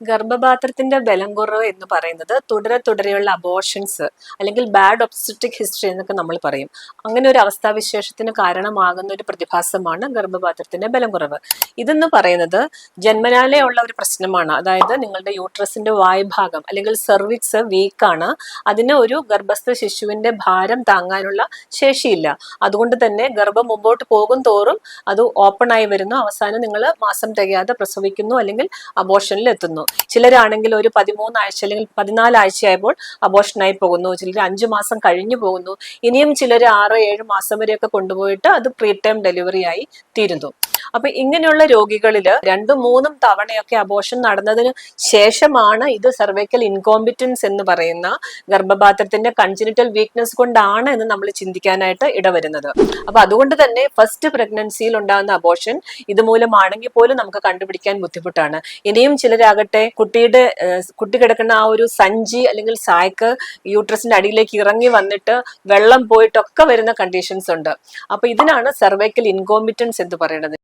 ഗർഭപാത്രത്തിന്റെ ബലം കുറവ് എന്ന് പറയുന്നത് തുടരെ തുടരെയുള്ള അബോർഷൻസ് അല്ലെങ്കിൽ ബാഡ് ഒബ്സ്റ്റിക് ഹിസ്റ്ററി എന്നൊക്കെ നമ്മൾ പറയും. അങ്ങനെ ഒരു അവസ്ഥാവിശേഷത്തിന് കാരണമാകുന്ന ഒരു പ്രതിഭാസമാണ് ഗർഭപാത്രത്തിന്റെ ബലം കുറവ്. ഇതെന്ന് പറയുന്നത് ജന്മനാലേ ഉള്ള ഒരു പ്രശ്നമാണ്. അതായത് നിങ്ങളുടെ യൂട്രസിന്റെ വായുഭാഗം അല്ലെങ്കിൽ സെർവിക്സ് വീക്കാണ് അതിന് ഒരു ഗർഭസ്ഥ ശിശുവിന്റെ ഭാരം താങ്ങാനുള്ള ശേഷിയില്ല. അതുകൊണ്ട് തന്നെ ഗർഭം മുമ്പോട്ട് പോകും തോറും അത് ഓപ്പൺ ആയി വരുന്നു. അവസാനം നിങ്ങൾ മാസം തികയാതെ പ്രസവിക്കുന്നു അല്ലെങ്കിൽ അബോർഷനിൽ എത്തുന്നു. ചിലരാണെങ്കിൽ ഒരു പതിമൂന്നാഴ്ച അല്ലെങ്കിൽ പതിനാലാഴ്ചയായപ്പോൾ അബോഷനായി പോകുന്നു. ചിലർ അഞ്ചു മാസം കഴിഞ്ഞു പോകുന്നു. ഇനിയും ചിലർ ആറ് ഏഴ് മാസം വരെയൊക്കെ കൊണ്ടുപോയിട്ട് അത് പ്രീ ടൈം ഡെലിവറി ആയി തീരുന്നു. അപ്പൊ ഇങ്ങനെയുള്ള രോഗികളിൽ രണ്ടും മൂന്നും തവണയൊക്കെ അബോഷൻ നടന്നതിന് ശേഷമാണ് ഇത് സെർവൈക്കൽ ഇൻകോമ്പിറ്റൻസ് എന്ന് പറയുന്ന ഗർഭപാത്രത്തിന്റെ കൺജിനിറ്റൽ വീക്ക്നെസ് കൊണ്ടാണ് എന്ന് നമ്മൾ ചിന്തിക്കാനായിട്ട് ഇടവരുന്നത്. അപ്പൊ അതുകൊണ്ട് തന്നെ ഫസ്റ്റ് പ്രഗ്നൻസിയിൽ ഉണ്ടാകുന്ന അബോഷൻ ഇതുമൂലമാണെങ്കിൽ പോലും നമുക്ക് കണ്ടുപിടിക്കാൻ ബുദ്ധിമുട്ടാണ്. ഇനിയും ചിലരാകട്ടെ കുട്ടിയുടെ ഏഹ്, കുട്ടി കിടക്കുന്ന ആ ഒരു സഞ്ചി അല്ലെങ്കിൽ സായ്ക്ക് യൂട്രസിന്റെ അടിയിലേക്ക് ഇറങ്ങി വന്നിട്ട് വെള്ളം പോയിട്ടൊക്കെ വരുന്ന കണ്ടീഷൻസ് ഉണ്ട്. അപ്പൊ ഇതിനാണ് സെർവൈക്കൽ ഇൻകോമിറ്റൻസ് എന്ന് പറയുന്നത്.